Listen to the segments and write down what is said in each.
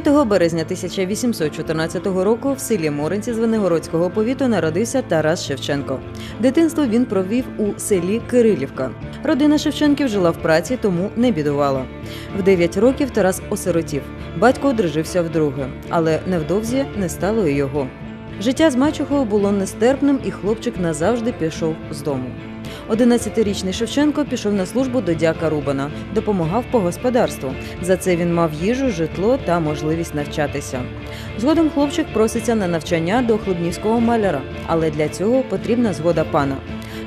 9 березня 1814 року в селі Моринці Звенигородського повіту народився Тарас Шевченко. Дитинство він провів у селі Кирилівка. Родина Шевченків жила в праці, тому не бідувала. В 9 років Тарас осиротів. Батько одружився вдруге, але невдовзі не стало і його. Життя з мачухою було нестерпним, і хлопчик назавжди пішов з дому. 11-річний Шевченко пішов на службу до дяка Рубана, допомагав по господарству. За це він мав їжу, житло та можливість навчатися. Згодом хлопчик проситься на навчання до хлебнівського маляра, але для цього потрібна згода пана.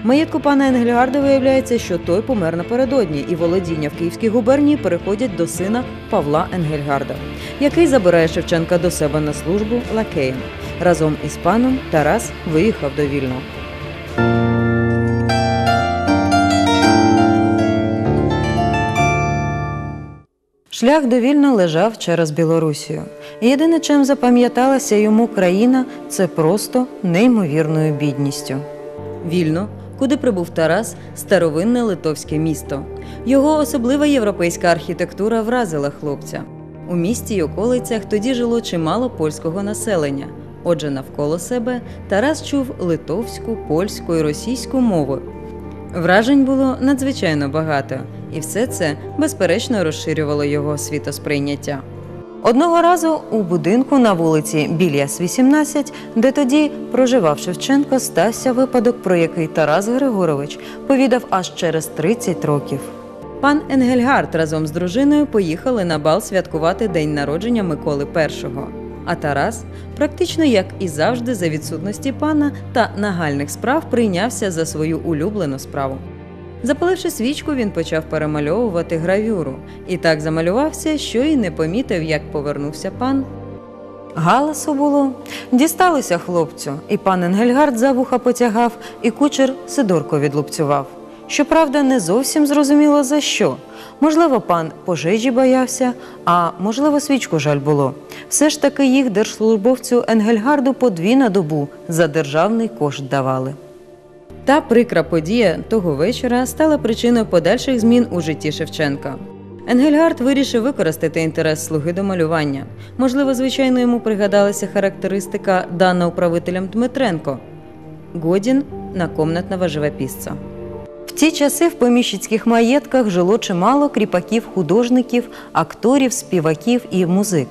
Маєтку пана Енгельгарда виявляється, що той помер напередодні, і володіння в Київській губернії переходять до сина Павла Енгельгарда, який забирає Шевченка до себе на службу лакеєм. Разом із паном Тарас виїхав до Вільного. Шлях до Вільна лежав через Білорусію. Єдине, чим запам'яталася йому країна, це просто неймовірною бідністю. Вільно, куди прибув Тарас, старовинне литовське місто. Його особлива європейська архітектура вразила хлопця. У місті й околицях тоді жило чимало польського населення. Отже, навколо себе Тарас чув литовську, польську і російську мови. Вражень було надзвичайно багато, і все це безперечно розширювало його світосприйняття. Одного разу у будинку на вулиці Більяс 18, де тоді проживав Шевченко, стався випадок, про який Тарас Григорович повідав аж через 30 років. Пан Енгельгард разом з дружиною поїхали на бал святкувати день народження Миколи І. А Тарас, практично як і завжди, за відсутності пана та нагальних справ, прийнявся за свою улюблену справу. Запаливши свічку, він почав перемальовувати гравюру і так замалювався, що й не помітив, як повернувся пан. Галасу було. Дісталося хлопцю, і пан Енгельгард за вуха потягав, і кучер Сидорко відлупцював. Щоправда, не зовсім зрозуміло за що. Можливо, пан пожежі боявся, а можливо, свічку жаль було. Все ж таки їх держслужбовцю Енгельгарду по дві на добу за державний кошт давали. Та прикра подія того вечора стала причиною подальших змін у житті Шевченка. Енгельгард вирішив використати інтерес слуги до малювання. Можливо, звичайно, йому пригадалася характеристика, дана управителем Дмитренко Годін на комнатного живописця. В ті часи в поміщицьких маєтках жило чимало кріпаків, художників, акторів, співаків і музик.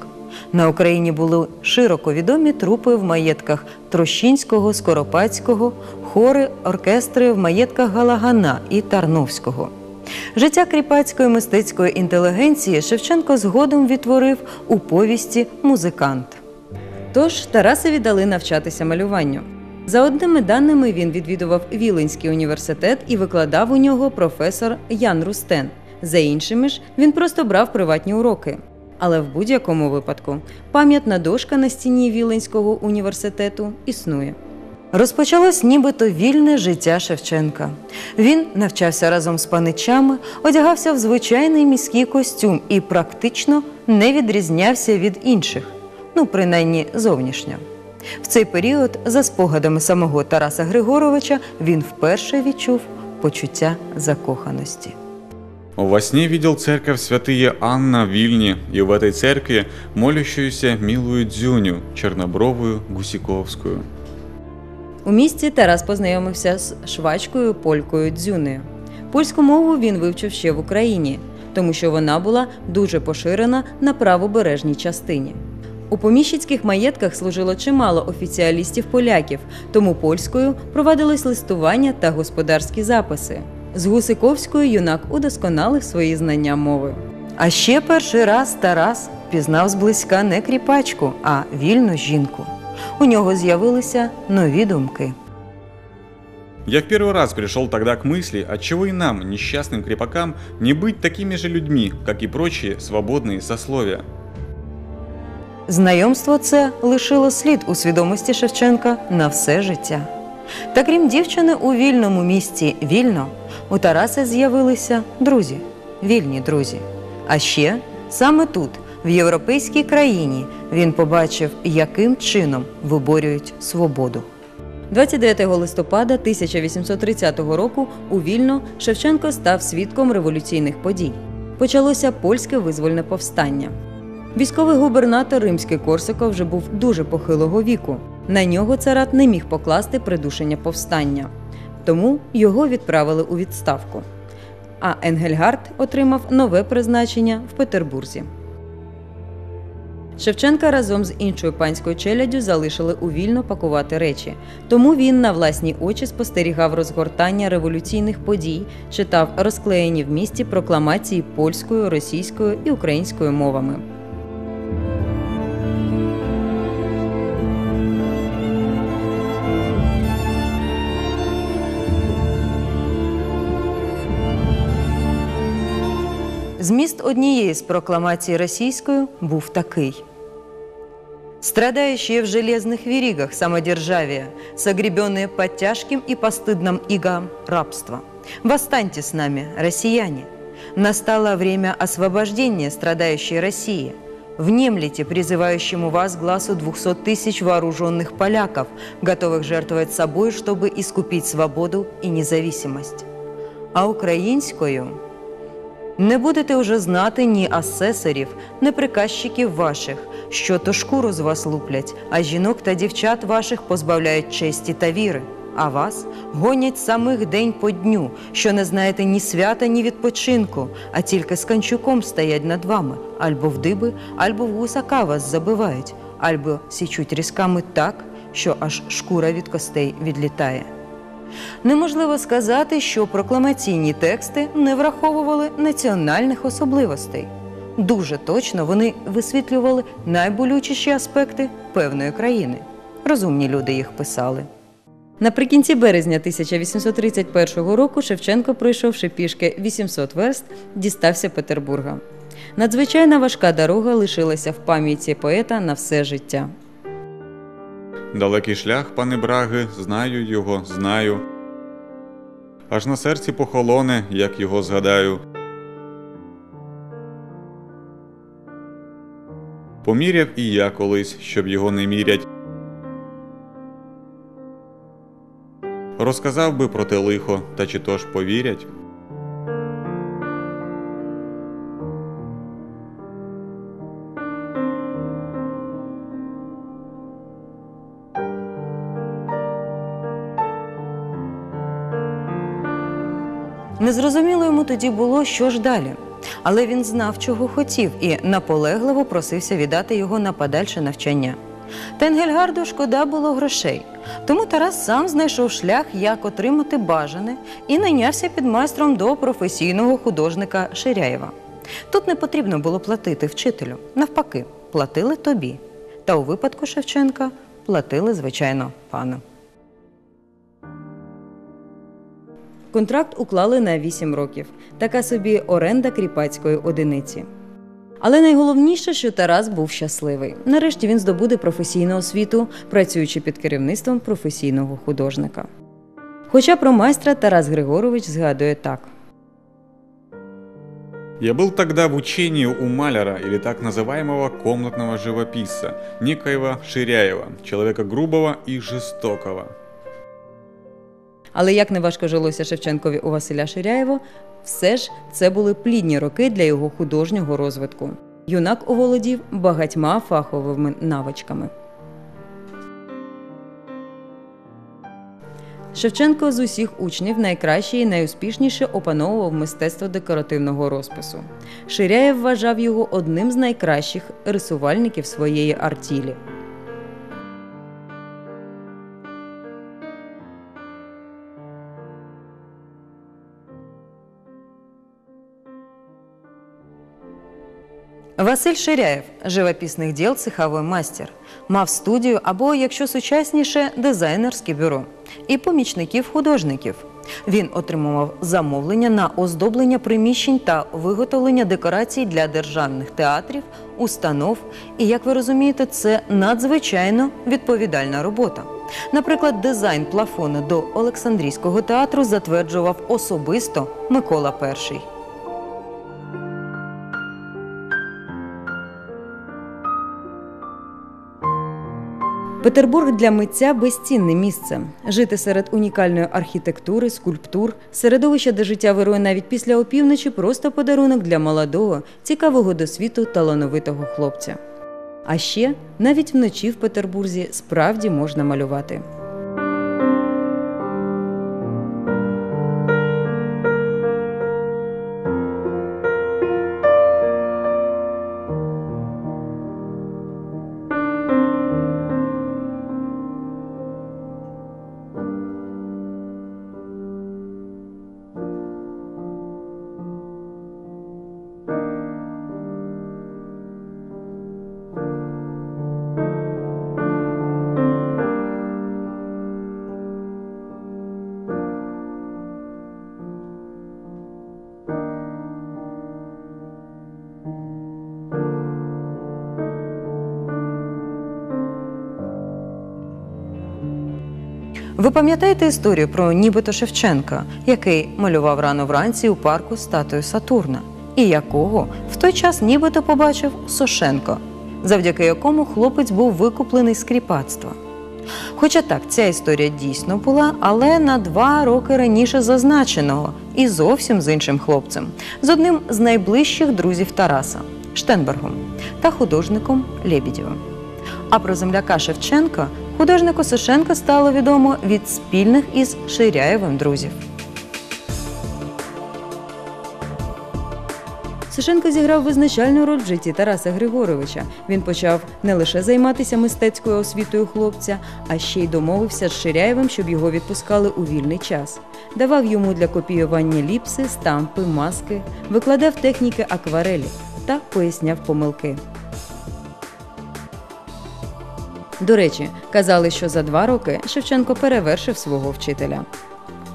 На Україні були широко відомі трупи в маєтках Трощинського, Скоропадського, хори, оркестри в маєтках Галагана і Тарновського. Життя кріпацької мистецької інтелігенції Шевченко згодом відтворив у повісті Музикант. Тож Тарасові дали навчатися малюванню. За одними даними він відвідував Віленський університет і викладав у нього професор Ян Рустен. За іншими ж він просто брав приватні уроки. Але в будь-якому випадку пам'ятна дошка на стіні Віленського університету існує. Розпочалось нібито вільне життя Шевченка. Він навчався разом з паничами, одягався в звичайний міський костюм і практично не відрізнявся від інших, ну принаймні зовнішньо. В цей період, за спогадами самого Тараса Григоровича, він вперше відчув почуття закоханості. Во сне видел церковь святые Анна в Вильне, и в этой церкви молящуюся милую Дзюню, чернобровую Гусиковскую. У місті Тарас познайомився з швачкою полькою Дзюнею. Польську мову він вивчив ще в Україні, тому що вона була дуже поширена на правобережній частині. У поміщицьких маєтках служило чимало офіціалістів-поляків, тому польською провадилось листування та господарські записи. З Гусиковською юнак удосконалив свої знання мови. А ще перший раз Тарас пізнав зблизька не кріпачку, а вільну жінку. У нього з'явилися нові думки. Я в первый раз пришел тогда к мысли, отчего и нам, несчастным крепакам, не быть такими же людьми, как и прочие свободные сословия. Знайомство це лишило слід у свідомості Шевченка на все життя. Та крім дівчини у вільному місті вільно, у Тараса з'явилися друзі, вільні друзі. А ще саме тут, в європейській країні, він побачив, яким чином виборюють свободу. 29 листопада 1830 року у Вільно Шевченко став свідком революційних подій. Почалося польське визвольне повстання. Військовий губернатор римський Корсико вже був дуже похилого віку. На нього царат не міг покласти придушення повстання, тому його відправили у відставку. А Енгельгард отримав нове призначення в Петербурзі. Шевченка разом з іншою панською челяддю залишили у вільно пакувати речі. Тому він на власні очі спостерігав розгортання революційних подій, читав розклеєні в місті прокламації польською, російською і українською мовами. Зміст однієї з прокламацій російською був такий. Страдающие в железных веригах самодержавия, согребенные под тяжким и постыдным игом рабства. Восстаньте с нами, россияне! Настало время освобождения страдающей России. Внемлите призывающему вас глазу 200 тысяч вооруженных поляков, готовых жертвовать собой, чтобы искупить свободу и независимость. А українською не будете уже знати ні асесорів, ні приказчиків ваших, що то шкуру з вас луплять, а жінок та дівчат ваших позбавляють честі та віри. А вас гонять самих день по дню, що не знаєте ні свята, ні відпочинку, а тільки з канчуком стоять над вами, альбо в диби, альбо в гусака вас забивають, альбо січуть різками так, що аж шкура від костей відлітає. Неможливо сказати, що прокламаційні тексти не враховували національних особливостей. Дуже точно вони висвітлювали найболючіші аспекти певної країни. Розумні люди їх писали. Наприкінці березня 1831 року Шевченко, пройшовши пішки 800 верст, дістався Петербурга. Надзвичайно важка дорога лишилася в пам'яті поета на все життя. Далекий шлях, пане Браги, знаю його, знаю. Аж на серці похолоне, як його згадаю. Поміряв і я колись, щоб його не мірять. Розказав би про те лихо, та чи то ж повірять? Незрозуміло йому тоді було, що ж далі. Але він знав, чого хотів, і наполегливо просився віддати його на подальше навчання. Тенгельгарду шкода було грошей, тому Тарас сам знайшов шлях, як отримати бажане, і найнявся під майстром до професійного художника Ширяєва. Тут не потрібно було платити вчителю, навпаки, платили тобі. Та у випадку Шевченка платили, звичайно, пану. Контракт уклали на 8 років. Така собі оренда кріпацької одиниці. Але найголовніше, що Тарас був щасливий. Нарешті він здобуде професійну освіту, працюючи під керівництвом професійного художника. Хоча про майстра Тарас Григорович згадує так. Я был тогда в учении у маляра или так называемого комнатного живописца, некоего Ширяева, человека грубого и жестокого. Але як не важко жилося Шевченкові у Василя Ширяєва, все ж це були плідні роки для його художнього розвитку. Юнак оволодів багатьма фаховими навичками. Шевченко з усіх учнів найкраще і найуспішніше опановував мистецтво декоративного розпису. Ширяєв вважав його одним з найкращих рисувальників своєї артілі. Василь Ширяєв, живописних діл цеховий майстер, мав студію або, якщо сучасніше, дизайнерське бюро і помічників художників. Він отримував замовлення на оздоблення приміщень та виготовлення декорацій для державних театрів, установ. І, як ви розумієте, це надзвичайно відповідальна робота. Наприклад, дизайн плафону до Олександрійського театру затверджував особисто Микола І. Петербург для митця безцінне місце. Жити серед унікальної архітектури, скульптур, середовища, де життя вирує навіть після опівночі, просто подарунок для молодого, цікавого до світу талановитого хлопця. А ще навіть вночі в Петербурзі справді можна малювати. Ви пам'ятаєте історію про нібито Шевченка, який малював рано вранці у парку статую Сатурна, і якого в той час нібито побачив Сошенко, завдяки якому хлопець був викуплений з кріпацтва. Хоча так, ця історія дійсно була, але на два роки раніше зазначеного і зовсім з іншим хлопцем, з одним з найближчих друзів Тараса Штенбергом та художником Лєбідєвим. А про земляка Шевченка художнику Сошенка стало відомо від спільних із Ширяєвим друзів. Сошенко зіграв визначальну роль в житті Тараса Григоровича. Він почав не лише займатися мистецькою освітою хлопця, а ще й домовився з Ширяєвим, щоб його відпускали у вільний час. Давав йому для копіювання ліпси, стампи, маски, викладав техніки акварелі та поясняв помилки. До речі, казали, що за два роки Шевченко перевершив свого вчителя.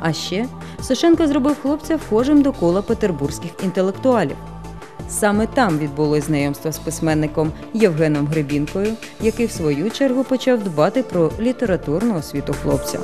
А ще Сошенко зробив хлопця вхожим до кола петербурзьких інтелектуалів. Саме там відбулось знайомство з письменником Євгеном Гребінкою, який в свою чергу почав дбати про літературну освіту хлопця.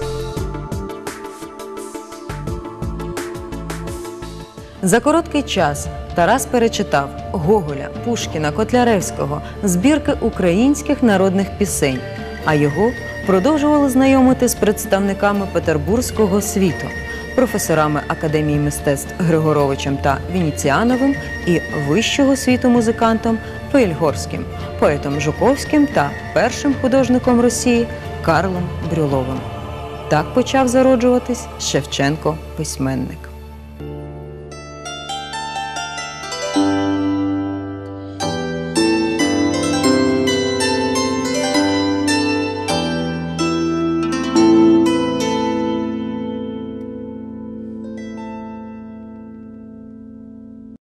За короткий час Тарас перечитав Гоголя, Пушкіна, Котляревського, збірки українських народних пісень, а його продовжували знайомити з представниками петербурзького світу, професорами Академії мистецтв Григоровичем та Вініціановим і вищого світу музикантом Пильгорським, поетом Жуковським та першим художником Росії Карлом Брюловим. Так почав зароджуватись Шевченко письменник.